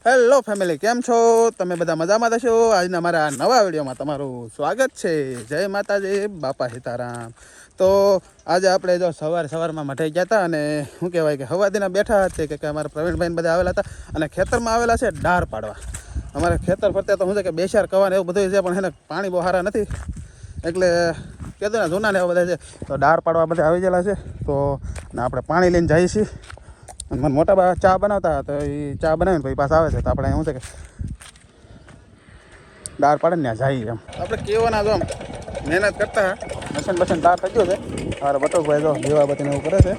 Hello family, કેમ છો? તમે બધા મજામાં થશો આજના મારા નવા વિડીયોમાં તમારું સ્વાગત છે. જય માતાજી, બાપા સીતારામ. તો આજે આપણે જો સવાર સવારમાં મઠાઈ ગયા હતા અને શું કહેવાય કે હવાદીના બેઠા હતા કે અમારા પ્રવીણભાઈ બધા આવેલા હતા અને ખેતરમાં આવેલા છે ડાર પાડવા. અમારે ખેતર ફરતે તો શું છે કે બેસાર કવાને એવું બધું છે, પણ એને પાણી બહુ સારા નથી. એટલે કહેતો ને જૂના ને એવા બધા છે, તો ડાર પાડવા બધા આવી ગયેલા છે. તો આપણે પાણી લઈને જઈએ છીએ. મને મોટા બા ચા બનાવતા તો એ ચા બનાવીને પછી પાછા આવે છે. તો આપણે શું છે કે દાળ પાડે ને જઈએ એમ. આપણે કેવાના જો આમ મહેનત કરતા. મશીન બસન દાળ થઈ ગયો છે. બટોક ભાઈ જો દેવા બતીને એવું કરે છે.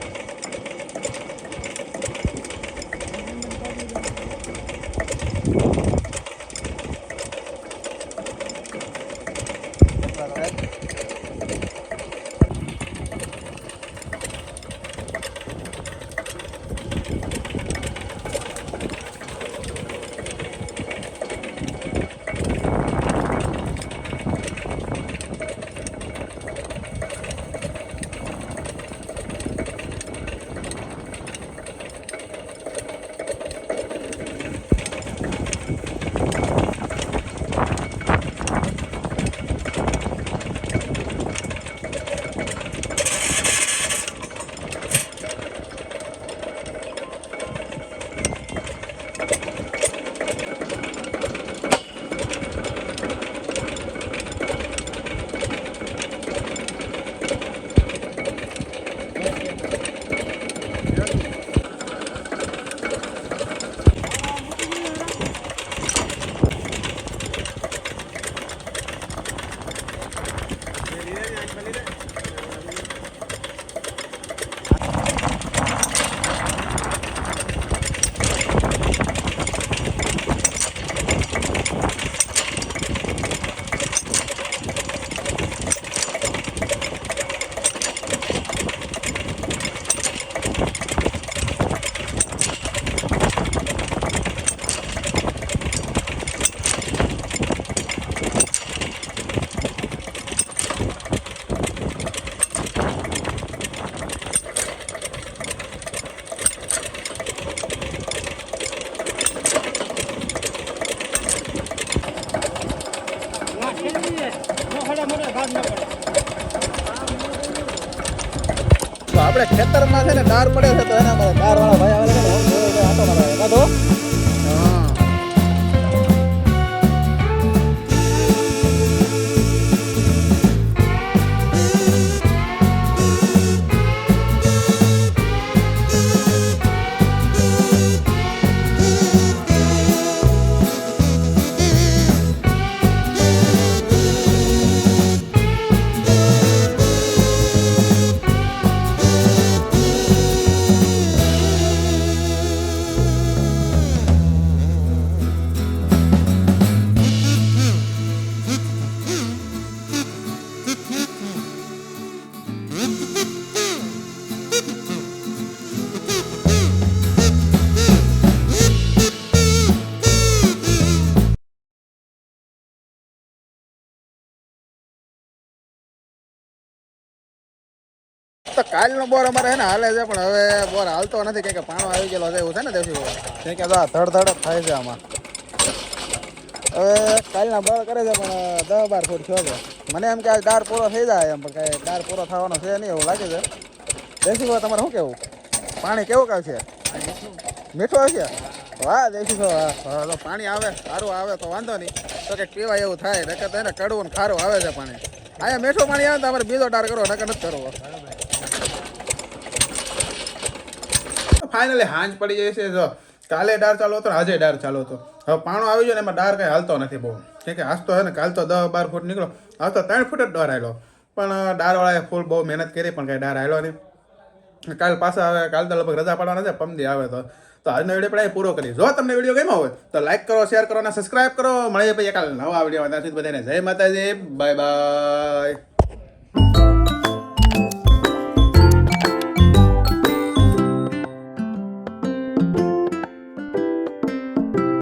આપણે ખેતરમાં છે ને દાર પડે છે તો એના કાર વાળા ભાઈ આવે છે ને આંટો મારવા તો કાલનો બોર અમારે એને ને હાલે છે પણ હવે બોર હાલતો નથી કે પાણો આવી ગયેલો છે એવું છે ને દેવસી બોર કેમ કે આ ધડ ધડ થાય છે આમાં. હવે કાલના બોર કરે છે પણ દસ બાર ફૂટ થયો છે. મને એમ કે આ ડાર પૂરો થઈ જાય એમ પણ કાંઈ દાર પૂરો થવાનો છે નહીં એવું લાગે છે. દેશી બોર તમારે શું કેવું? પાણી કેવું આવશે મીઠું હશે વાહ દેશી છો હા, તો પાણી આવે સારું આવે તો વાંધો નહીં. તો કંઈક પીવાય એવું થાય નકર તો એને કડવું ને ખારું આવે છે પાણી. અહીંયા મીઠું પાણી આવે તો અમારે બીજો ડાર કરો નકર નથી કરવો. ફાઇનલી હાંજ પડી છે. જો કાલે ડાર ચાલુ હતો આજે ડાર ચાલુ હતો. હવે પાણો આવી ગયો ને એમાં ડાર કાંઈ હાલતો નથી બહુ. કેમ કે આજ તો હે ને કાલ તો દસ બાર ફૂટ નીકળો આજ તો ત્રણ ફૂટ જ ડાર આવેલો પણ ડારવાળાએ ફૂલ બહુ મહેનત કરી પણ કાંઈ ડાર આવ્યો નહીં. કાલ પાછા આવે કાલ તો લગભગ રજા પાડવાના છે, પમદી આવે તો. તો આજનો વીડિયો આપણે પૂરો કરીએ. જો તમને વીડિયો ગમ્યો હોય, તો લાઈક કરો શેર કરો અને સબસ્ક્રાઇબ કરો. મળીએ પછી કાલ નવા વીડિયો ત્યાં સુધી બધાને જય માતાજી. Bye bye